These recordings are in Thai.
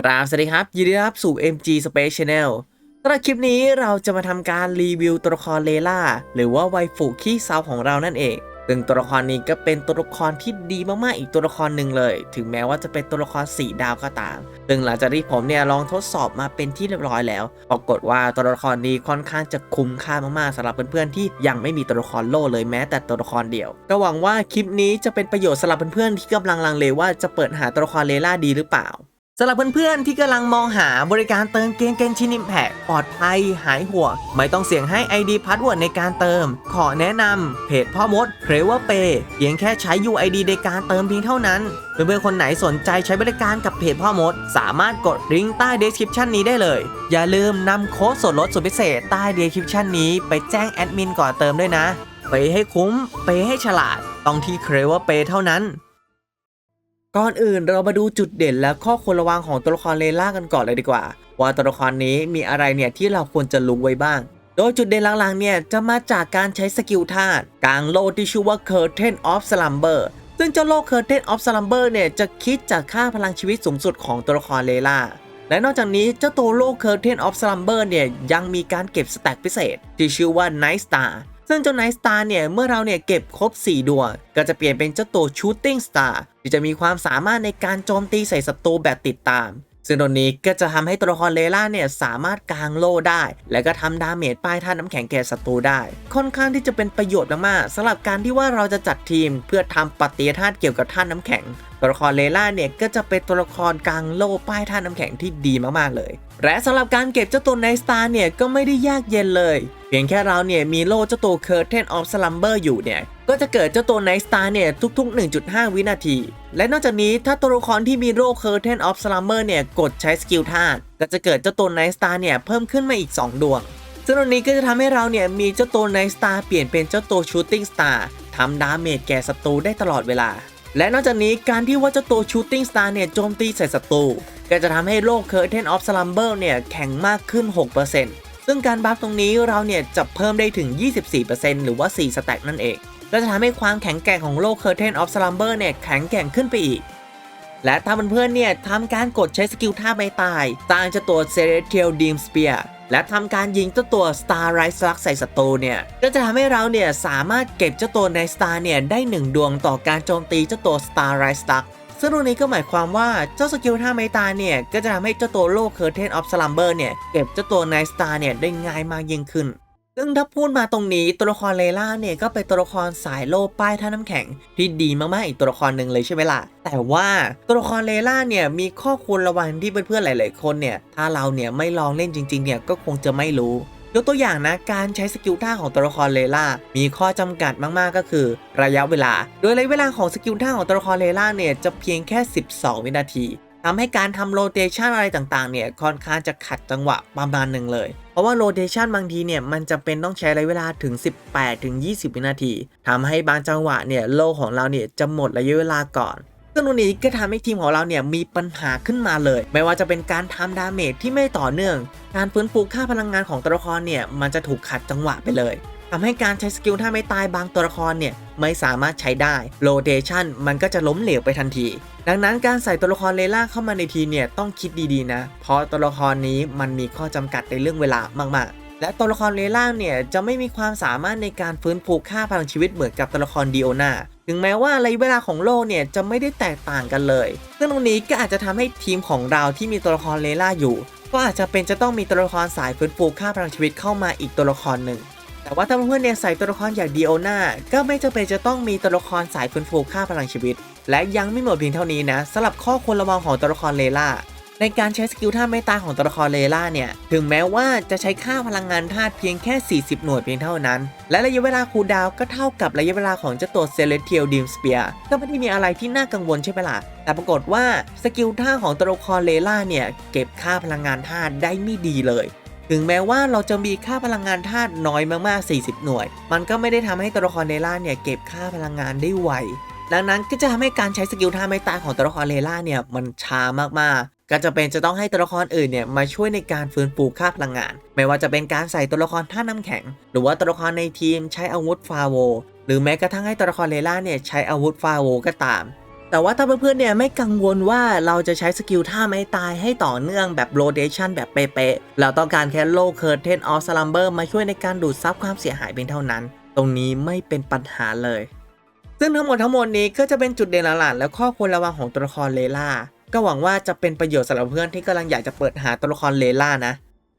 กราบสวัสดีครับ ยินดีต้อนรับสู่ MG Space Channel สำหรับคลิปนี้เราจะมาทำการรีวิวตัวละครเลล่า หรือว่าไวฟูขี้เซาของเรานั่นเอง ซึ่งตัวละครนี้ก็เป็นตัวละครที่ดีมากๆ อีกตัวละครหนึ่งเลย ถึงแม้ว่าจะเป็นตัวละคร4ดาวก็ตาม ซึ่งหลังจากที่ผมเนี่ยลองทดสอบมาเป็นที่เรียบร้อยแล้ว ปรากฏว่าตัวละครนี้ค่อนข้างจะคุ้มค่ามากๆสำหรับเพื่อนๆที่ยังไม่มีตัวละครโล่เลยแม้แต่ตัวละครเดียว ก็หวังว่าคลิปนี้จะเป็นประโยชน์สำหรับเพื่อนๆที่กำลังลังเลว่าจะเปิดหาตัวละครเลล่าดีหรือเปล่า สำหรับเพื่อนๆ ที่กำลังมองหาบริการเติมเกมเกนชินิมแพกปลอดภัย หายห่วงไม่ต้องเสี่ยงให้ ID พาสเวิร์ดในการเติม ขอแนะนำเพจพ่อมดเพรเวอร์เปเพียงแค่ใช้ UID ในการเติมเพียงเท่านั้น เพื่อนๆ คนไหนสนใจใช้บริการกับเพจพ่อมด สามารถกดลิงก์ใต้ description นี้ได้เลย อย่าลืมนำโค้ดส่วนลดสุดพิเศษใต้ description นี้ไปแจ้งแอดมินก่อนเติมด้วยนะ ไปให้คุ้ม ไปให้ฉลาด ต้องที่เครเวอร์เปเท่านั้น ก่อนอื่นเรามาดูจุดเด่นและข้อควรระวังของตัวละครเลล่ากันก่อนเลยดีกว่า ว่าตัวละครนี้มีอะไรเนี่ยที่เราควรจะรู้ไว้บ้าง โดยจุดเด่นหลังๆเนี่ยจะมาจากการใช้สกิลธาตุกลางโลที่ชื่อว่า Curtain of Slumber ซึ่งเจ้าโลก Curtain of Slumber เนี่ยจะคิดจากค่าพลังชีวิตสูงสุดของตัวละครเลล่าและนอกจากนี้เจ้าตัวโลก Curtain of Slumber เนี่ยยังมีการเก็บสแต็กพิเศษ ที่ชื่อว่า Night Star ซึ่งเจ้า Night Star เนี่ยเมื่อเราเนี่ยเก็บครบ 4 ดวง ก็จะเปลี่ยนเป็นเจ้าตัว Shooting Star ที่จะมีความสามารถในการโจมตีใส่ศัตรูแบบติดตาม ซึ่งตรงนี้ก็จะทำให้ตัวละครเลล่าเนี่ยสามารถกางโล่ได้ และก็ทำดาเมจป้ายท่าน้ำแข็งแก่ศัตรูได้ ค่อนข้างที่จะเป็นประโยชน์มากๆสำหรับการที่ว่าเราจะจัดทีมเพื่อทำปฏิกิริยาธาตุเกี่ยวกับท่าน้ำแข็งตัวละครเลล่าเนี่ยก็จะเป็นตัวละครกลางโล่ป้ายท่าน้ำแข็งที่ดีมากๆเลย และสำหรับการเก็บเจ้าตัวไนสตาร์เนี่ยก็ไม่ได้ยากเย็นเลย เพียงแค่เราเนี่ยมีโล่เจ้าตัว Curtain of Slumber อยู่เนี่ย ก็จะเกิดเจ้าตัวไนสตาร์เนี่ยทุก ๆ 1.5 วินาที และนอกจากนี้ถ้าตัวละครที่มีโล่ Curtain of Slumber เนี่ยกดใช้สกิลธาตุก็จะเกิดเจ้าตัวไนสตาร์เนี่ยเพิ่มขึ้นมาอีก 2 ดวง ซึ่งตรงนี้ก็จะทำให้เราเนี่ยมีเจ้าตัวไนสตาร์เปลี่ยนเป็นเจ้าตัว Shooting Star ทำดาเมจแก่ศัตรูได้ตลอดเวลา และนอกจากนี้การที่ว่าเจ้าตัว Shooting Star เนี่ยโจมตีใส่ศัตรูก็จะทำให้โลก Curtain of Slumber เนี่ยแข็งมากขึ้น 6% ซึ่งการบัฟตรงนี้เราเนี่ยจะเพิ่มได้ถึง 24%หรือว่า 4 สแต็กนั่นเอง และจะทำให้ความแข็งแกร่งของโลก Curtain of Slumber เนี่ยแข็งแกร่งขึ้นไปอีก และถ้าเพื่อนๆเนี่ยทำการกดใช้สกิลท่าไม่ตายสร้างจ้าตัว Celestial Beam Spear และทำการยิงเจ้าตัว Star Rise Slug ใส่ศัตรูเนี่ย ก็จะทำให้เราเนี่ยสามารถเก็บเจ้าตัวใน Star เนี่ยได้ 1 ดวงต่อการโจมตีเจ้าตัว Star Rise Slug ซึ่งตรงนี้ก็หมายความว่าเจ้าสกิลท่าไมตายเนี่ย ก็จะทำให้เจ้าตัวโลก Curtain of Slumber เนี่ย เก็บเจ้าตัว Night Star เนี่ยได้ง่ายมากยิ่งขึ้น ซึ่งถ้าพูดมาตรงนี้ตัวละครเลล่าเนี่ย ก็เป็นตัวละครสายโลป้ายท่าน้ำแข็งที่ดีมากๆอีกตัวละครหนึ่งเลยใช่ไหมล่ะ แต่ว่าตัวละครเลล่าเนี่ยมีข้อควรระวังที่เพื่อนๆหลาย ๆ คนเนี่ยถ้าเราเนี่ยไม่ลองเล่นจริงๆเนี่ยก็คงจะไม่รู้ ยกตัวอย่างนะ การใช้สกิลท่าของตัวละครเลล่า มีข้อจำกัดมากๆก็คือ ระยะเวลา โดยระยะเวลาของสกิลท่าของตัวละครเลล่าเนี่ยจะเพียงแค่ 12 วินาทีทำให้การทำโรเตชันอะไรต่างๆ เนี่ยค่อนข้างจะขัดจังหวะประมาณหนึ่งเลย เพราะว่าโรเตชันบางทีเนี่ยมันจะเป็นต้องใช้ระยะเวลาถึง 18-20 วินาทีทำให้บางจังหวะเนี่ยโลของเราเนี่ยจะหมดระยะเวลาก่อน ซึ่งตรงนี้ก็ทำให้ทีมของเราเนี่ยมีปัญหาขึ้นมาเลย ไม่ว่าจะเป็นการทำดาเมจที่ไม่ต่อเนื่อง การฟื้นฟูค่าพลังงานของตัวละครเนี่ยมันจะถูกขัดจังหวะไปเลยทำให้การใช้สกิลถ้าไม่ตายบางตัวละครเนี่ยไม่สามารถใช้ได้โรเ t ชันมันก็จะล้มเหลวไปทันที ดังนั้นการใส่ตัวละครเลล่าเข้ามาในทีเนี่ยต้องคิดดีๆนะ เพราะตัวละครนี้มันมีข้อจำกัดในเรื่องเวลามากๆและตัวละครเลล่าเนี่ยจะไม่มีความสามารถในการฟื้นฟูค่าพลังชีวิตเหมือนกับตัวละครดิโอนา ถึงแม้ว่าระยะเวลาของโลกเนี่ยจะไม่ได้แตกต่างกันเลย ซึ่งตรงนี้ก็อาจจะทำให้ทีมของเราที่มีตัวละครเลล่าอยู่ ก็อาจจะเป็นจะต้องมีตัวละครสายฟื้นฟูค่าพลังชีวิตเข้ามาอีกตัวละครหนึ่ง แต่ว่าถ้าเพื่อนๆเนี่ยใส่ตัวละครอย่างดีโอนาก็ไม่จำเป็นจะต้องมีตัวละครสายฟื้นฟูค่าพลังชีวิต และยังไม่หมดเพียงเท่านี้นะสำหรับข้อควรระวังของตัวละครเลล่า ในการใช้สกิลท่าไม่ตายของตัวละครเลล่าเนี่ย ถึงแม้ว่าจะใช้ค่าพลังงานธาตุเพียงแค่ 40 หน่วยเพียงเท่านั้น และระยะเวลาคูลดาวก็เท่ากับระยะเวลาของเจ้าตัว Celestial Dim Spear ก็ไม่ได้มีอะไรที่น่ากังวลใช่ไหมล่ะ แต่ปรากฏว่าสกิลท่าของตัวละครเลล่าเนี่ยเก็บค่าพลังงานธาตุได้ไม่ดีเลยถึงแม้ว่าเราจะมีค่าพลังงานธาตุน้อยมากๆ 40 หน่วย มันก็ไม่ได้ทำให้ตัวละครเลล่าเนี่ยเก็บค่าพลังงานได้ไว ดังนั้นก็จะทำให้การใช้สกิลท่าไม่ตายของตัวละครเลล่าเนี่ยมันช้ามากๆ ก็จะเป็นจะต้องให้ตัวละครอื่นเนี่ยมาช่วยในการฟื้นฟูค่าพลังงาน ไม่ว่าจะเป็นการใส่ตัวละครท่าน้ำแข็ง หรือว่าตัวละครในทีมใช้อาวุธฟาโว หรือแม้กระทั่งให้ตัวละครเลล่าเนี่ยใช้อาวุธฟาโวก็ตาม แต่ว่าถ้าเพื่อนๆเนี่ยไม่กังวลว่าเราจะใช้สกิลท่าไม้ตายให้ต่อเนื่องแบบโรเ t ชันแบบเป๊ะๆ เราต้องการแค่โลเคอร์เทนออฟสลัมเบอร์มาช่วยในการดูดซับความเสียหายเพียงเท่านั้น ตรงนี้ไม่เป็นปัญหาเลย ซึ่งทั้งหมดทั้งมวลนี้ก็จะเป็นจุดเด่นหลักๆและข้อควรระวังของตัวละครเลล่า ก็หวังว่าจะเป็นประโยชน์สำหรับเพื่อนที่กำลังอยากจะเปิดหาตัวละครเลล่านะ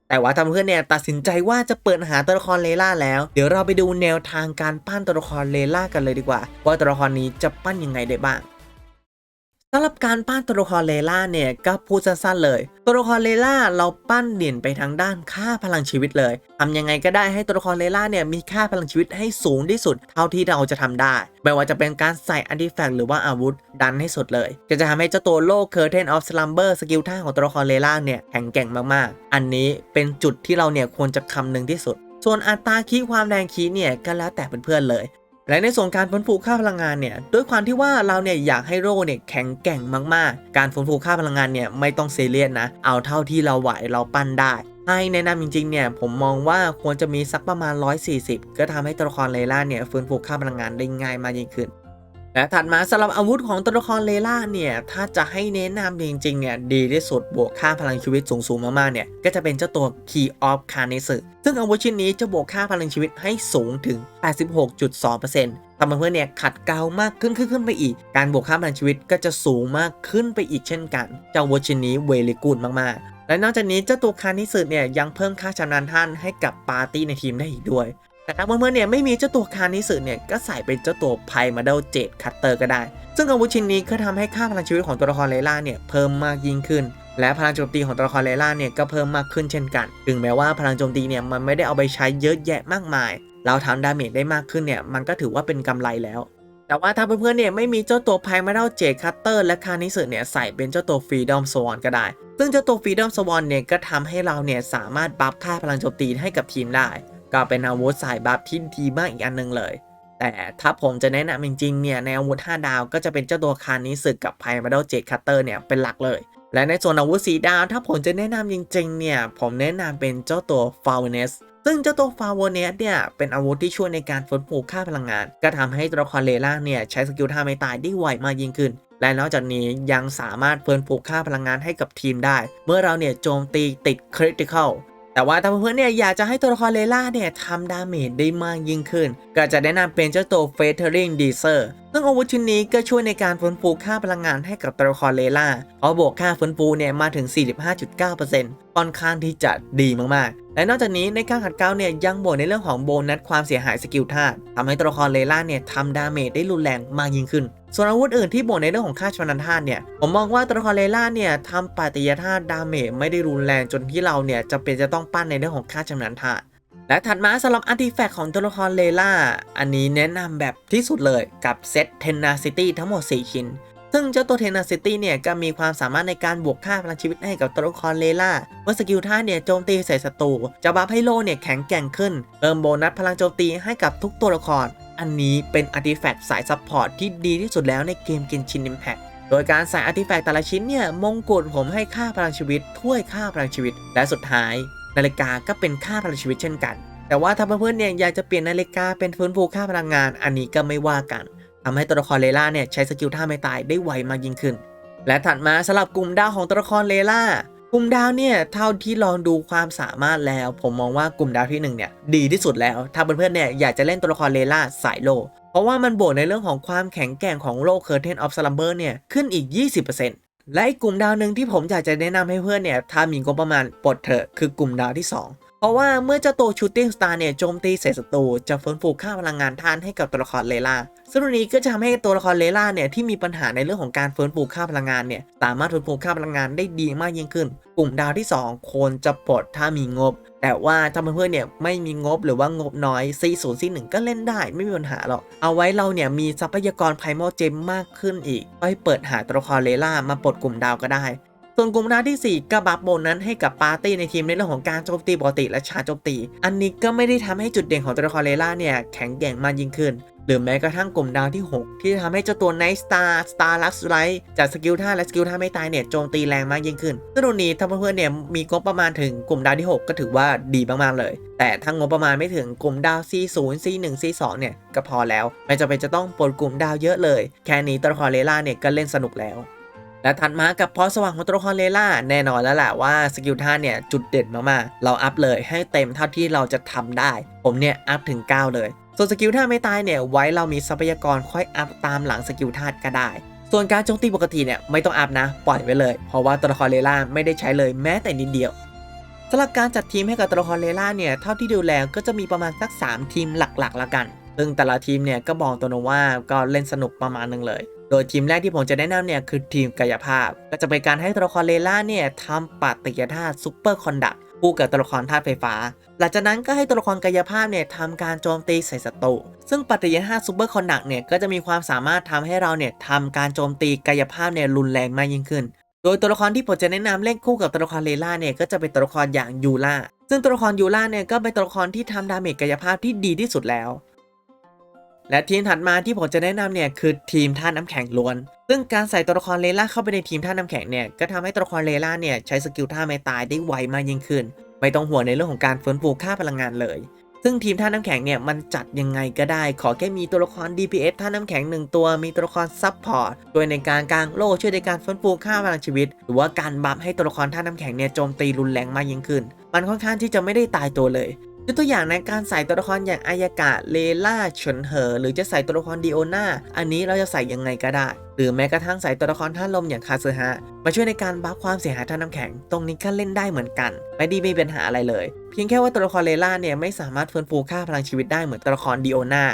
แต่ว่าถ้าเพื่อนเนี่ยตัดสินใจว่าจะเปิดหาตัวละครเลล่าแล้ว เดี๋ยวเราไปดูแนวทางการปั้นตัวละครเลล่ากันเลยดีกว่า ว่าตัวละครนี้จะปั้นยังไงได้บ้าง สำหรับการปั้นตัวละครเลล่าเนี่ยก็พูดสั้นๆเลย ตัวละครเลล่าเราปั้นเด่นไปทางด้านค่าพลังชีวิตเลยทำยังไงก็ได้ให้ตัวละครเลล่าเนี่ยมีค่าพลังชีวิตให้สูงที่สุด เท่าที่เราจะทำได้ ไม่ว่าจะเป็นการใส่อันติแฟกหรือว่าอาวุธดันให้สุดเลยก็จะทำให้เจ้าตัวโลกเคอร์เทนออฟสลัมเบอร์สกิลท่าของตัวละครเลล่าเนี่ยแข็งแกร่งมากๆ อันนี้เป็นจุดที่เราเนี่ยควรจะคำนึงที่สุด ส่วนอัตราคีความแรงคีเนี่ยก็แล้วแต่เพื่อนๆเลย และในส่วนการฟื้นฟูค่าพลังงานเนี่ยด้วยความที่ว่าเราเนี่ยอยากให้โรเนี่ยแข็งแกร่งมากๆ การฟื้นฟูค่าพลังงานเนี่ยไม่ต้องเซเรียสนะ เอาเท่าที่เราไหวเราปั้นได้ให้แนะนำจริงๆเนี่ยผมมองว่าควรจะมีสักประมาณ 140 ก็ทำให้ตัวละครเลล่าเนี่ยฟื้นฟูค่าพลังงานได้ง่ายมากยิ่งขึ้น และถัดมาสำหรับอาวุธของตัวละครเลล่าเนี่ย ถ้าจะให้แนะนำจริงๆเนี่ยดีที่สุดบวกค่าพลังชีวิตสูงๆมากๆเนี่ย ก็จะเป็นเจ้าตัว Key of c a r n i s ซึ่งอาวุธชิ้นนี้จะบวกค่าพลังชีวิตให้สูงถึง 86.2%ทำให้เพื่อนเนี่ยขัดเกลามากขึ้นขึ้นขึ้นไปอีก การบวกค่าพลังชีวิตก็จะสูงมากขึ้นไปอีกเช่นกัน เจ้าอาวุธชิ้นนี้เวลิกูดมากๆและนอกจากนี้เจ้าตัวคานิสึเนี่ยยังเพิ่มค่าชำนาญท่านให้กับปาร์ตี้ในทีมได้อีกด้วย แต่ถ้าเพื่อเนี่ยไม่มีเจ้าตัวคานิสึเนี่ยก็ใส่เป็นเจ้าตัวไพมาเดลเจดคัตเตอร์ก็ได้ ซึ่งอาวุธชิ้นนี้ก็ทำให้ค่าพลังชีวิตของตัวละครเลล่าเนี่ยเพิ่มมากยิ่งขึ้น และพลังโจมตีของตัวละครเลล่าเนี่ยก็เพิ่มมากขึ้นเช่นกัน ถึงแม้ว่าพลังโจมตีเนี่ยมันไม่ได้เอาไปใช้เยอะแยะมากมาย เราทำดาเมจได้มากขึ้นเนี่ยมันก็ถือว่าเป็นกำไรแล้วแต่ว่าถ้าเพื่อนๆเนี่ยไม่มีเจ้าตัวไพมาเดลเจดคัตเตอร์และคานิสึเนี่ยใส่เป็นเจ้าตัวฟรีดอมสวอนก็ได้ ซึ่งเจ้าตัวฟรีดอมสวอนเนี่ยก็ทำให้เราเนี่ยสามารถบัฟค่าพลังโจมตีให้กับทีมได้ ก็เป็นอาวุธสายบัฟที่ดีมากอีกอันหนึงเลย แต่ถ้าผมจะแนะนำจริงๆเนี่ยในอาวุธ 5 ดาวก็จะเป็นเจ้าตัวคานิสึกับไพมาเดเจดคัตเตอร์เนี่ยเป็นหลักเลย และในส่วนอาวุธสีดาวถ้าผมจะแนะนำจริงๆเนี่ยผมแนะนำเป็นเจ้าตัวฟาวเนสซึ่งเจ้าตัวฟาวเนสเนี่ยเป็นอาวุธที่ช่วยในการฟื้นฟูค่าพลังงาน ก็ทำให้ตัวละครเลล่าเนี่ยใช้สกิลท่าไม่ตายได้ไวมากยิ่งขึ้น และนอกจากนี้ยังสามารถฟื้นฟูค่าพลังงานให้กับทีมได้ เมื่อเราเนี่ยโจมตีติดคริติคอล แต่ว่าถ้าเพื่อนๆเนี่ยอยากจะให้ตัวละครเลล่าเนี่ยทำดาเมจได้มากยิ่งขึ้น ก็จะแนะนำเป็นเจ้าตัวเฟเธอริงดีเซอร์ ซึ่งอาวุธชิ้นนี้ก็ช่วยในการฟื้นฟูค่าพลังงานให้กับตัวละครเลล่าเพราะบวกค่าฟื้นฟูเนี่ยมาถึง 45.9%ค่อนข้างที่จะดีมากๆ และนอกจากนี้ในการขัดเกลาเนี่ยยังบวกในเรื่องของโบนัสความเสียหายสกิลธาตุทำให้ตัวละครเลล่าเนี่ยทำดาเมจได้รุนแรงมากยิ่งขึ้น ส่วนอาวุธอื่นที่บวกในเรื่องของค่าชำนาญธาตุเนี่ยผมมองว่าตัวละครเลล่าเนี่ยทำปฏิยธาตุดาเมจไม่ได้รุนแรงจนที่เราเนี่ยจะเป็นจะต้องปั้นในเรื่องของค่าชำนาญธาตุ และถัดมาสำหรับอาร์ติแฟกต์ของตัวละครเลล่า อันนี้แนะนำแบบที่สุดเลยกับเซตเทนนาซิตี้ทั้งหมด 4 ชิ้น ซึ่งเจ้าตัวเทนนาซิตี้เนี่ยก็มีความสามารถในการบวกค่าพลังชีวิตให้กับตัวละครเลล่า เมื่อสกิลท่าเนี่ยโจมตีใส่ศัตรูจะบัฟให้โลเนี่ยแข็งแกร่งขึ้นเพิ่มโบนัสพลังโจมตีให้กับทุกตัวละคร อันนี้เป็นอาร์ติแฟกต์สายซัพพอร์ตที่ดีที่สุดแล้วในเกมเกนชินอิมแพคโดยการใส่อาร์ติแฟกต์แต่ละชิ้นเนี่ยมงกุฎผมให้ค่าพลังชีวิตถ้วยค่าพลังชีวิต และสุดท้าย นาฬิกาก็เป็นค่าพลังชีวิตเช่นกัน แต่ว่าถ้าเพื่อนๆเนี่ยอยากจะเปลี่ยนนาฬิกาเป็นฟื้นฟูค่าพลังงาน อันนี้ก็ไม่ว่ากันทำให้ตัวละครเลล่าเนี่ยใช้สกิลท่าไม่ตายได้ไวมากยิ่งขึ้น และถัดมาสลับกลุ่มดาวของตัวละครเลล่ากลุ่มดาวเนี่ยเท่าที่ลองดูความสามารถแล้ว ผมมองว่ากลุ่มดาวที่หนึ่งเนี่ยดีที่สุดแล้ว ถ้าเพื่อนๆเนี่ยอยากจะเล่นตัวละครเลล่าสายโล เพราะว่ามันบวกในเรื่องของความแข็งแกร่งของโลก Curtain of Slumber เนี่ยขึ้นอีก 20% และอีกกลุ่มดาวหนึ่งที่ผมอยากจะแนะนำให้เพื่อนเนี่ยถ้ามีงบประมาณปลดเถอะคือกลุ่มดาวที่ 2 เพราะว่าเมื่อเจ้าตัวชูตติ้งสตาร์เนี่ยโจมตีเสร็จศัตรูจะฟื้นฟูค่าพลังงานท่านให้กับตัวละครเลล่าซึ่งตรงนี้ก็จะทำให้ตัวละครเลล่าเนี่ยที่มีปัญหาในเรื่องของการฟื้นฟูค่าพลังงานเนี่ยสามารถฟื้นฟูค่าพลังงานได้ดีมากยิ่งขึ้น กลุ่มดาวที่ 2ควรจะปลดถ้ามีงบ แต่ว่าถ้าเพื่อนๆเนี่ยไม่มีงบหรือว่างบน้อย C0 C1 ก็เล่นได้ไม่มีปัญหาหรอกเอาไว้เราเนี่ยมีทรัพยากรไพโมเจมมากขึ้นอีกไปเปิดหาตัวละครเลล่ามาปลดกลุ่มดาวก็ได้ ส่วนกลุ่มดาวที่ 4 ก็บัฟโบนัสให้กับปาร์ตี้ในทีมในเรื่องของการโจมตีปกติและชาโจมตี อันนี้ก็ไม่ได้ทำให้จุดเด่นของตัวละครเลล่าเนี่ยแข็งแกร่งมากยิ่งขึ้น หรือแม้กระทั่งกลุ่มดาวที่ 6 ที่ทำให้เจ้าตัว Night Star Star Lux Light จากสกิลท่าและสกิลท่าไม่ตายเนี่ยโจมตีแรงมากยิ่งขึ้นซึ่งตรงนี้ถ้าเพื่อนๆเนี่ยมีงบประมาณถึงกลุ่มดาวที่ 6 ก็ถือว่าดีมากๆเลย แต่ถ้างบประมาณไม่ถึงกลุ่มดาว C0 C1 C2 เนี่ยก็พอแล้ว ไม่จำเป็นจะต้องปลดกลุ่มดาวเยอะเลย แค่นี้ตัวละครเลล่าเนี่ยก็เล่นสนุกแล้ว และถัดมากับพอสว่างของตัวละครเลล่าแน่นอนแล้วแหละว่าสกิลท่าเนี่ยจุดเด่นมากๆ เราอัพเลยให้เต็มเท่าที่เราจะทำได้ ผมเนี่ยอัพถึง 9 เลย ส่วนสกิลท่าไม่ตายเนี่ยไว้เรามีทรัพยากรค่อยอัพตามหลังสกิลท่าก็ได้ ส่วนการโจมตีปกติเนี่ยไม่ต้องอัพนะ ปล่อยไว้เลย เพราะว่าตัวละครเลล่าไม่ได้ใช้เลยแม้แต่นิดเดียวสำหรับการจัดทีมให้กับตัวละครเลล่าเนี่ยเท่าที่ดูแล้วก็จะมีประมาณสัก 3 ทีมหลักๆละกัน ซึ่งแต่ละทีมเนี่ยก็บอกตัวนะว่าก็เล่นสนุกประมาณหนึงเลย โดยทีมแรกที่ผมจะแนะนำเนี่ยคือทีมกายภาพ ก็จะเป็นการให้ตัวละครเลล่าเนี่ยทำปฏิกิริยาธาตุซูเปอร์คอนดักคู่กับตัวละครธาตุไฟฟ้า หลังจากนั้นก็ให้ตัวละครกายภาพเนี่ยทำการโจมตีใส่ศัตรู ซึ่งปฏิกิริยาธาตุซูเปอร์คอนดักเนี่ยก็จะมีความสามารถทำให้เราเนี่ยทำการโจมตีกายภาพเนี่ยรุนแรงมากยิ่งขึ้น โดยตัวละครที่ผมจะแนะนำเล่นคู่กับตัวละครเลล่าเนี่ยก็จะเป็นตัวละครอย่างยูล่า ซึ่งตัวละครยูล่าเนี่ยก็เป็นตัวละครที่ทำดาเมจกายภาพที่ดีที่สุดแล้ว และทีมถัดมาที่ผมจะแนะนำเนี่ยคือทีมท่าน้ำแข็งล้วน ซึ่งการใส่ตัวละครเลล่าเข้าไปในทีมท่าน้ำแข็งเนี่ยก็ทำให้ตัวละครเลล่าเนี่ยใช้สกิลท่าไม่ตายได้ไวมากยิ่งขึ้น ไม่ต้องห่วงในเรื่องของการฟื้นฟูค่าพลังงานเลย ซึ่งทีมท่าน้ำแข็งเนี่ยมันจัดยังไงก็ได้ ขอแค่มีตัวละคร DPS ท่าน้ำแข็งหนึ่งตัว มีตัวละครซับพอร์ตด้วยในการกลางโล่ช่วยในการฟื้นฟูค่าพลังชีวิต หรือว่าการบัฟให้ตัวละครท่าน้ำแข็งเนี่ยโจมตีรุนแรงมากยิ่งขึ้น มันค่อนข้างที่จะไม่ได้ตายตัวเลย ยกตัวอย่างในการใส่ตัวละครอย่างอายากะเลล่าเฉินเหอ หรือจะใส่ตัวละครดิโอนาอันนี้เราจะใส่ยังไงก็ได้ หรือแม้กระทั่งใส่ตัวละครท่านลมอย่างคาซึฮะมาช่วยในการบัฟความเสียหายท่าน้ำแข็ง ตรงนี้ก็เล่นได้เหมือนกัน ไม่ได้มีปัญหาอะไรเลย เพียงแค่ว่าตัวละครเลล่าเนี่ยไม่สามารถฟื้นฟูค่าพลังชีวิตได้เหมือนตัวละครดิโอนา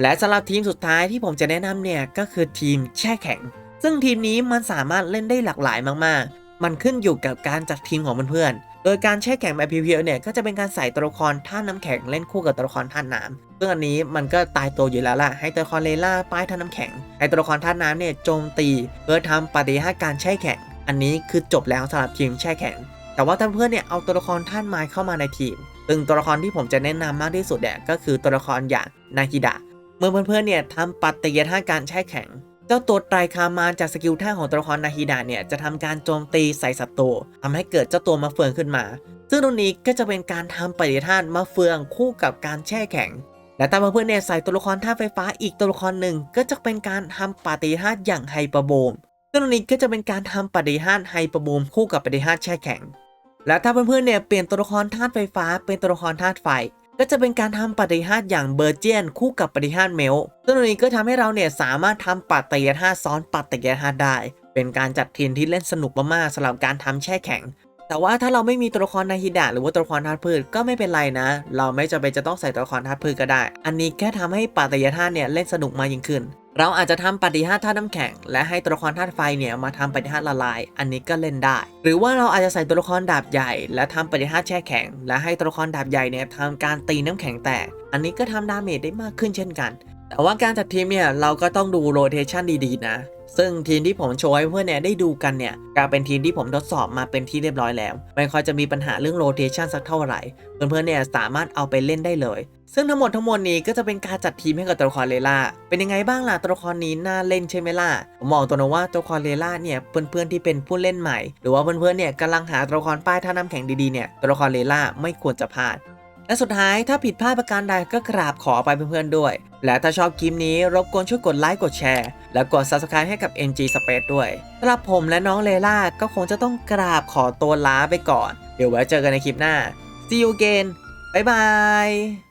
และสำหรับทีมสุดท้ายที่ผมจะแนะนำเนี่ยก็คือทีมแช่แข็ง ซึ่งทีมนี้มันสามารถเล่นได้หลากหลายมากๆ มันขึ้นอยู่กับการจัดทีมของเพื่อน ดยการแช่แข็งแบบเพียวๆเนี่ยก็จะเป็นการใส่ตัวละครท่าน้ำแข็งเล่นคู่กับตัวละครท่าน้ำซึ่งอันนี้มันก็ตายตัวอยู่แล้วล่ะให้ตัวละครเลล่าป้ายท่าน้ำแข็งให้ตัวละครท่าน้ำเนี่ยโจมตีเพื่อทำปฏิหัการแช่แข็ง อันนี้คือจบแล้วสำหรับทีมแช่แข็ง แต่ว่าถ้าเพื่อนเนี่ยเอาตัวละครท่านไม้เข้ามาในทีมซึ่งตัวละครที่ผมจะแนะนำมากที่สุดเนี่ยก็คือตัวละครอย่างนากิดะเมื่อเพื่อนๆเนี่ยทำปฏิกิริยาท่าการแช่แข็ง เจ้าตัวไตรคามานจากสกิลท่าของตัวละครนาฮิดะเนี่ยจะทำการโจมตีใส่ศัตรูทำให้เกิดเจ้าตัวมาเฟืองขึ้นมา ซึ่งตรงนี้ก็จะเป็นการทำปฏิกิริยาท่ามาเฟืองคู่กับการแช่แข็ง และตามมาเพื่อนๆเนี่ยใส่ตัวละครท่าไฟฟ้าอีกตัวละครหนึ่งก็จะเป็นการทำปฏิกิริยาท่าอย่างไฮเปอร์โบมซึ่งตรงนี้ก็จะเป็นการทำปฏิกิริยาท่าไฮเปอร์โบมคู่กับปฏิกิริยาท่าแช่แข็ง และถ้าเพื่อนๆเนี่ยเปลี่ยนตัวละครธาตุไฟฟ้าเป็นตัวละครธาตุไฟ ก็จะเป็นการทำปฏิหารอย่างเบอร์เจียนคู่กับปฏิหารเมลซึ่งตรงนี้ก็ทำให้เราเนี่ยสามารถทำปฏิหารย์ซ้อนปฏิหารย์ได้ เป็นการจัดทีมที่เล่นสนุกมากๆสำหรับการทำแช่แข็ง แต่ว่าถ้าเราไม่มีตัวละครนาฮิดะหรือว่าตัวละครธาตุพืชก็ไม่เป็นไรนะ เราไม่จำเป็นจะต้องใส่ตัวละครธาตุพืชก็ได้ อันนี้แค่ทำให้ปฏิหารย์เนี่ยเล่นสนุกมากยิ่งขึ้น เราอาจจะทำปฏิหารธาตุน้ำแข็ง และให้ตัวละครธาตุไฟเนี่ยมาทำปฏิหารละลาย อันนี้ก็เล่นได้ หรือว่าเราอาจจะใส่ตัวละครดาบใหญ่ และทำปฏิหารแช่แข็ง และให้ตัวละครดาบใหญ่เนี่ยทำการตีน้ำแข็งแตก อันนี้ก็ทำดาเมจได้มากขึ้นเช่นกัน แต่ว่าการจัดทีมเนี่ยเราก็ต้องดูโรเทชันดีๆนะ ซึ่งทีมที่ผมโชว์ให้เพื่อนเนี่ยได้ดูกันเนี่ยกลายเป็นทีมที่ผมทดสอบมาเป็นที่เรียบร้อยแล้ว ไม่ค่อยจะมีปัญหาเรื่องโรเทชันสักเท่าไหร่ เพื่อนๆเนี่ยสามารถเอาไปเล่นได้เลย ซึ่งทั้งหมดทั้งมวลนี้ก็จะเป็นการจัดทีมให้กับตัวละครเลล่า เป็นยังไงบ้างล่ะตัวละครนี้น่าเล่นใช่ไหมล่ะ ผมมองตัวนะว่าตัวละครเลล่าเนี่ยเพื่อนๆที่เป็นผู้เล่นใหม่ หรือว่าเพื่อนๆเนี่ยกำลังหาตัวละครป้ายท่าน้ำแข็งดีๆเนี่ยตัวละครเลล่าไม่ควรจะพลาดและสุดท้ายถ้าผิดพลาดประการใดก็กราบขอไปเพื่อนๆด้วย และถ้าชอบคลิปนี้รบกวนช่วยกดไลค์กดแชร์ และกด subscribe ให้กับ MG Space ด้วยสำหรับผมและน้องเลล่าก็คงจะต้องกราบขอตัวลาไปก่อน เดี๋ยวไว้เจอกันในคลิปหน้า See you again บ๊ายบาย